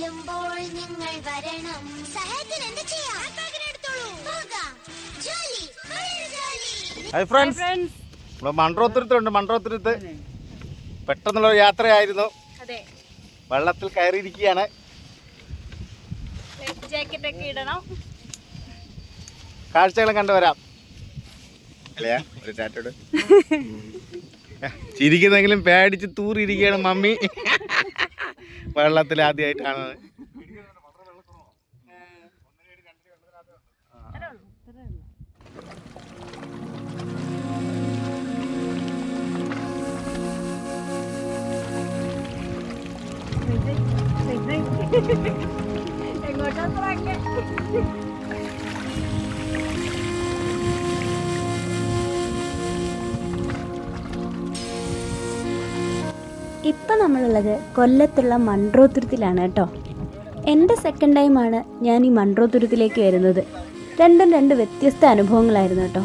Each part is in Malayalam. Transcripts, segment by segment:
ചെല്ലുമ്പോൾ നിങ്ങൾ വരണം. സഹായത്തിന് എന്ത് ചെയ്യാം? ജോലി ഹായ് ഫ്രണ്ട്സ് നമ്മൾ മൺട്രോത്തുരുത്തുണ്ട് മൺട്രോത്തുരുത്ത് പെട്ടെന്നുള്ള ഒരു യാത്രയായിരുന്നു. അതെ. വെള്ളത്തിൽ കയറിയിരിക്കുകയാണ്. ജാക്കറ്റ് ഒക്കെ ഇടണം. കാഴ്ചകളും കണ്ടുവരാം അല്ലയാ ഒരു ചാറ്റോട് ചിരിക്കുന്നെങ്കിലും പേടിച്ച് തൂറിയിരിക്കുകയാണ് മമ്മി. വെള്ളത്തിൽ ആദ്യമായിട്ടാണ് എങ്ങോട്ടാ ഇപ്പം നമ്മളുള്ളത് കൊല്ലത്തുള്ള മൺട്രോത്തുരുത്തിലാണ് കേട്ടോ. എന്റെ സെക്കൻഡ് ടൈമാണ് ഞാൻ ഈ മൺട്രോത്തുരുത്തിലേക്ക് വരുന്നത്. രണ്ടും രണ്ട് വ്യത്യസ്ത അനുഭവങ്ങളായിരുന്നു കേട്ടോ.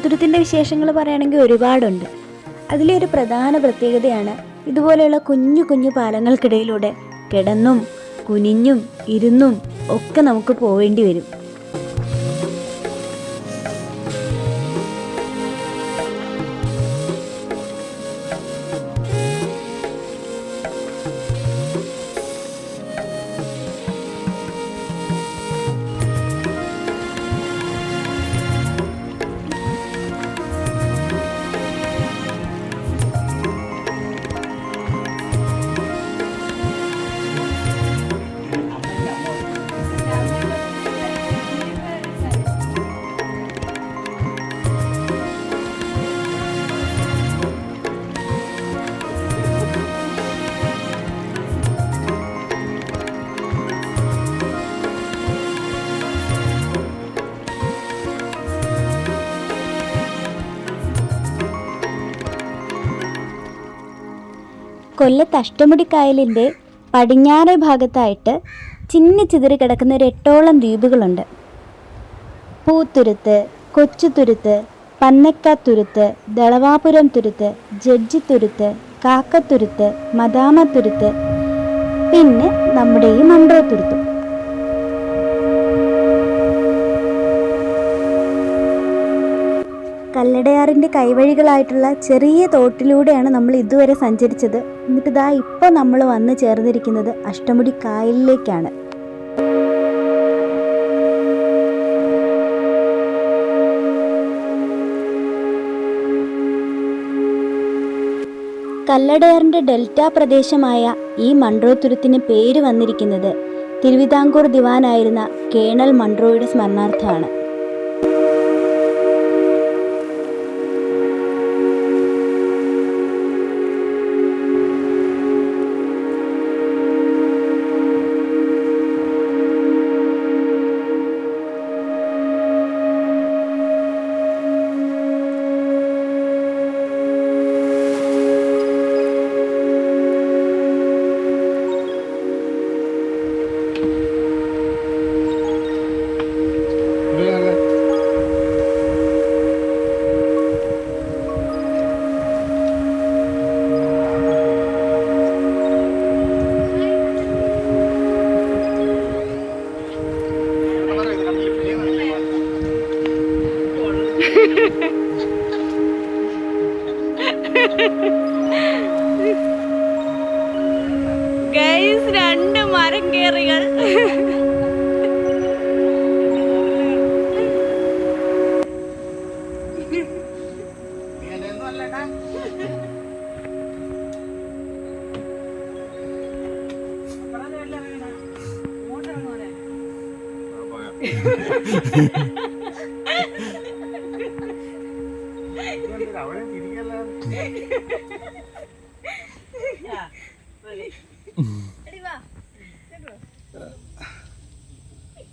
മൺട്രോത്തുരുത്തിന്റെ വിശേഷങ്ങൾ പറയുകയാണെങ്കിൽ ഒരുപാടുണ്ട്. അതിലെ ഒരു പ്രധാന പ്രത്യേകതയാണ് ഇതുപോലെയുള്ള കുഞ്ഞു കുഞ്ഞു പാലങ്ങൾക്കിടയിലൂടെ കിടന്നും കുനിഞ്ഞും ഇരുന്നും ഒക്കെ നമുക്ക് പോവേണ്ടി വരും. കൊല്ലത്ത് അഷ്ടമുടിക്കായലിന്റെ പടിഞ്ഞാറേ ഭാഗത്തായിട്ട് ചിന്നി ചിതറി കിടക്കുന്ന ഒരു എട്ടോളം ദ്വീപുകളുണ്ട്. പൂത്തുരുത്ത് കൊച്ചുതുരുത്ത് പന്നക്കാത്തുരുത്ത് ദളവാപുരം തുരുത്ത് ജഡ്ജിത്തുരുത്ത് കാക്കത്തുരുത്ത് മദാമത്തുരുത്ത് പിന്നെ നമ്മുടെ ഈ മൺട്രോത്തുരുത്തും കല്ലടയാറിന്റെ കൈവഴികളായിട്ടുള്ള ചെറിയ തോട്ടിലൂടെയാണ് നമ്മൾ ഇതുവരെ സഞ്ചരിച്ചത്. എന്നിട്ട് ഇതാ ഇപ്പോൾ നമ്മൾ വന്ന് ചേർന്നിരിക്കുന്നത് അഷ്ടമുടി കായലിലേക്കാണ്. കല്ലടയാറിന്റെ ഡെൽറ്റ പ്രദേശമായ ഈ മൺട്രോത്തുരുത്തിന് പേര് വന്നിരിക്കുന്നത് തിരുവിതാംകൂർ ദിവാനായിരുന്ന കേണൽ മൺട്രോയുടെ സ്മരണാർത്ഥമാണ്.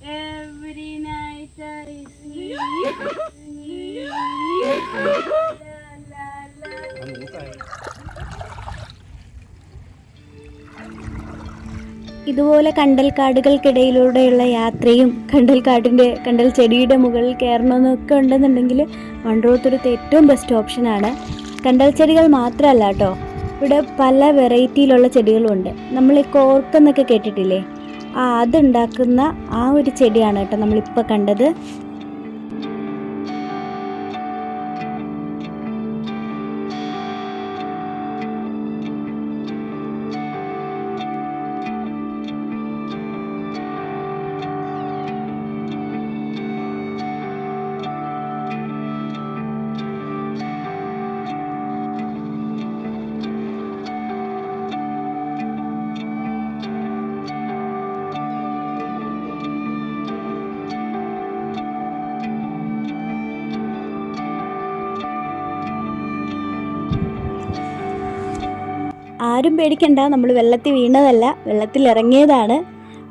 Every night I see ഇതുപോലെ കണ്ടൽക്കാടുകൾക്കിടയിലൂടെയുള്ള യാത്രയും കണ്ടൽക്കാടിന്റെ കണ്ടൽ ചെടിയുടെ മുകളിൽ കയറണമെന്നൊക്കെ ഉണ്ടെന്നുണ്ടെങ്കിൽ മൺറോത്തുരുത്ത് ഏറ്റവും ബെസ്റ്റ് ഓപ്ഷനാണ്. കണ്ടൽ ചെടികൾ മാത്രമല്ല കേട്ടോ ഇവിടെ പല വെറൈറ്റിയിലുള്ള ചെടികളും ഉണ്ട്. നമ്മൾ ഈ കോർക്കെന്നൊക്കെ കേട്ടിട്ടില്ലേ? ആ അതുണ്ടാക്കുന്ന ആ ഒരു ചെടിയാണ് കേട്ടോ നമ്മളിപ്പോൾ കണ്ടത്. ആരും പേടിക്കണ്ട. നമ്മൾ വെള്ളത്തിൽ വീണതല്ല. വെള്ളത്തിൽ ഇറങ്ങിയതാണ്.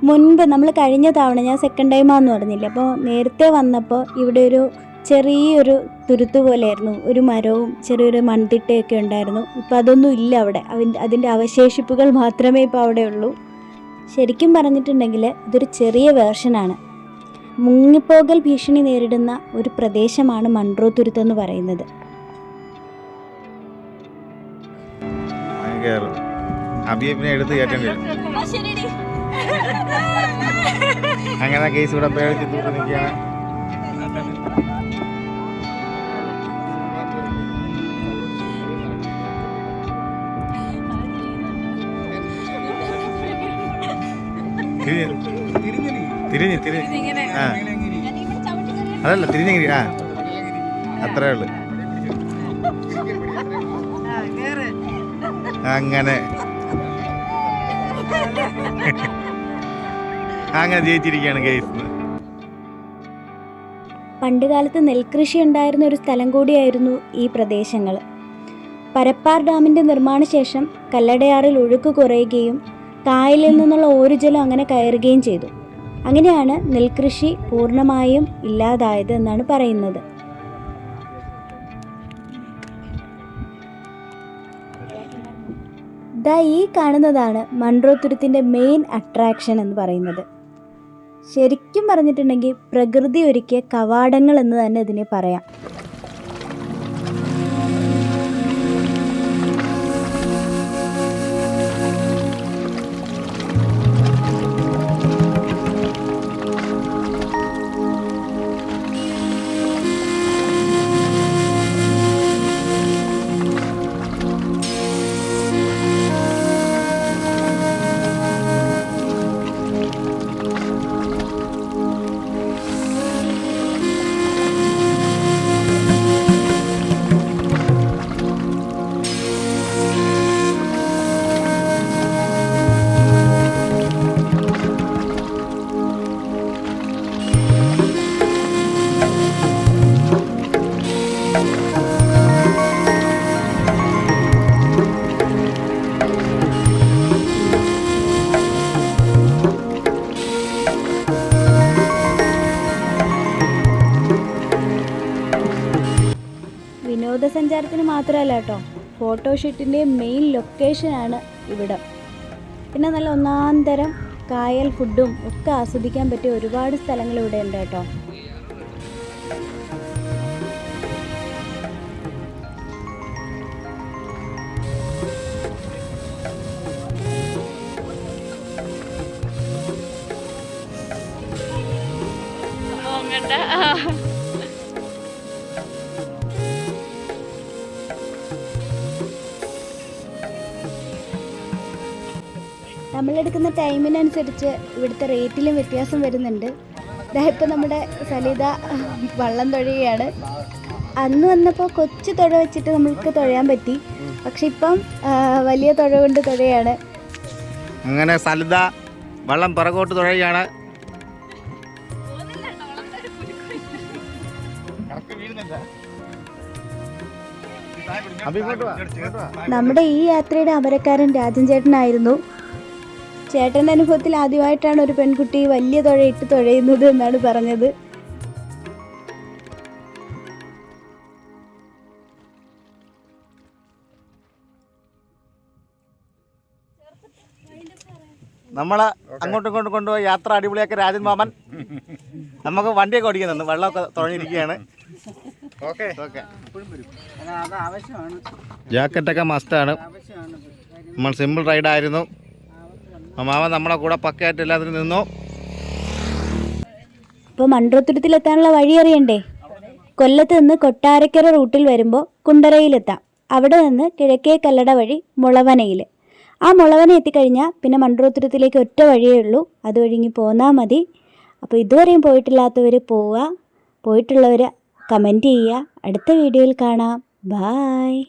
മുൻപ് നമ്മൾ കഴിഞ്ഞ തവണ ഞാൻ സെക്കൻഡ് ടൈമാന്ന് പറഞ്ഞില്ലേ? അപ്പോൾ നേരത്തെ വന്നപ്പോൾ ഇവിടെ ഒരു ചെറിയൊരു തുരുത്ത് പോലെയായിരുന്നു. ഒരു മരവും ചെറിയൊരു മൺതിട്ടയൊക്കെ ഉണ്ടായിരുന്നു. ഇപ്പോൾ അതൊന്നും ഇല്ല അവിടെ. അതിന്റെ അവശേഷിപ്പുകൾ മാത്രമേ ഇപ്പോൾ അവിടെ ഉള്ളൂ. ശരിക്കും പറഞ്ഞിട്ടുണ്ടെങ്കിൽ ഇതൊരു ചെറിയ വേർഷനാണ് മുങ്ങിപ്പോകൽ ഭീഷണി നേരിടുന്ന ഒരു പ്രദേശമാണ് മൺട്രോ തുരുത്ത് എന്ന് പറയുന്നത്. കയറും. അബിയെ പിന്നെ എടുത്ത് കയറ്റേണ്ടി വരും. അങ്ങനെ കേസ് ഇവിടെ പേടിച്ച് തൂക്കി നിൽക്കുകയാണ്. തിരിഞ്ഞ് തിരിഞ്ഞ്. ആ. അതല്ല തിരിഞ്ഞെങ്കിൽ ആ. അത്രേ ഉള്ളു. അങ്ങനെ. അങ്ങനെ ജയിച്ചിരിക്കുകയാണ് കേസ് പണ്ടുകാലത്ത് നെൽകൃഷി ഉണ്ടായിരുന്ന ഒരു സ്ഥലം കൂടിയായിരുന്നു ഈ പ്രദേശങ്ങൾ. പരപ്പാർ ഡാമിന്റെ നിർമ്മാണ ശേഷം കല്ലടയാറിൽ ഒഴുക്ക് കുറയുകയും കായലിൽ നിന്നുള്ള ഓരുജലം അങ്ങനെ കയറുകയും ചെയ്തു. അങ്ങനെയാണ് നെൽകൃഷി പൂർണമായും ഇല്ലാതായത് എന്നാണ് പറയുന്നത്. ദാ ഈ കാണുന്നതാണ് മൺറോത്തുരുത്തിന്റെ തുരുത്തിന്റെ മെയിൻ അട്രാക്ഷൻ എന്ന് പറയുന്നത്. ശരിക്കും പറഞ്ഞിട്ടുണ്ടെങ്കിൽ പ്രകൃതി ഒരുക്കിയ കവാടങ്ങൾ എന്ന് തന്നെ ഇതിനെ പറയാം. വിനോദസഞ്ചാരത്തിന് മാത്രമല്ല കേട്ടോ. ഫോട്ടോഷൂട്ടിന്റെ മെയിൻ ലൊക്കേഷനാണ് ഇവിടം. പിന്നെ നല്ല ഒന്നാം തരം കായൽ ഫുഡും ഒക്കെ ആസ്വദിക്കാൻ പറ്റിയ ഒരുപാട് സ്ഥലങ്ങൾ ഇവിടെ ഉണ്ട് കേട്ടോ. പോങ്ങണ്ട നമ്മളെടുക്കുന്ന ടൈമിനനുസരിച്ച് ഇവിടുത്തെ റേറ്റിലും വ്യത്യാസം വരുന്നുണ്ട്. ഇതാ ഇപ്പം നമ്മുടെ സലിത വള്ളം തൊഴുകയാണ്. അന്ന് വന്നപ്പോൾ കൊച്ചു തുഴ വെച്ചിട്ട് നമ്മൾക്ക് തുഴയാൻ പറ്റി. പക്ഷെ ഇപ്പം വലിയ തുഴ കൊണ്ട് തുഴയാണ്. അങ്ങനെ സലിത വള്ളം പിറകോട്ട് തുഴയാണ് നമ്മുടെ ഈ യാത്രയുടെ അമരക്കാരൻ രാജൻ ചേട്ടനായിരുന്നു. ചേട്ടന്റെ അനുഭവത്തിൽ ആദ്യമായിട്ടാണ് ഒരു പെൺകുട്ടി വലിയ തുഴയിട്ട് തുഴയുന്നത് എന്നാണ് പറഞ്ഞത്. നമ്മളെ അങ്ങോട്ടും ഇങ്ങോട്ടും കൊണ്ടുപോയി യാത്ര അടിപൊളിയാക്കി രാജൻ മാമൻ നമുക്ക് വണ്ടിയൊക്കെ ഓടിക്കുന്നു വെള്ളമൊക്കെ തുഴഞ്ഞിരിക്കുകയാണ്. ഓക്കെ. ഓക്കെ. അത് ആവശ്യമാണ്. ജാക്കറ്റൊക്കെ മസ്റ്റാണ് ആവശ്യമാണ് നമ്മൾ സിമ്പിൾ റൈഡായിരുന്നു മാമൻ നമ്മളെ കൂടെ പക്കയായിട്ട് എല്ലാത്തിനും നിന്നു? അപ്പോൾ എത്താനുള്ള വഴി അറിയണ്ടേ? കൊല്ലത്ത് നിന്ന് കൊട്ടാരക്കര റൂട്ടിൽ വരുമ്പോൾ കുണ്ടറയിലെത്താം. അവിടെ നിന്ന് കിഴക്കേ കല്ലട വഴി മുളവനയിൽ ആ മുളവന എത്തിക്കഴിഞ്ഞാൽ പിന്നെ മൺട്രോത്തുരത്തിലേക്ക് ഒറ്റ വഴിയേ ഉള്ളൂ. അത് ഇങ്ങി പോന്നാൽ മതി. അപ്പോൾ ഇതുവരെയും പോയിട്ടില്ലാത്തവർ പോവുക പോയിട്ടുള്ളവർ കമന്റ് ചെയ്യുക അടുത്ത വീഡിയോയിൽ കാണാം. ബായ്.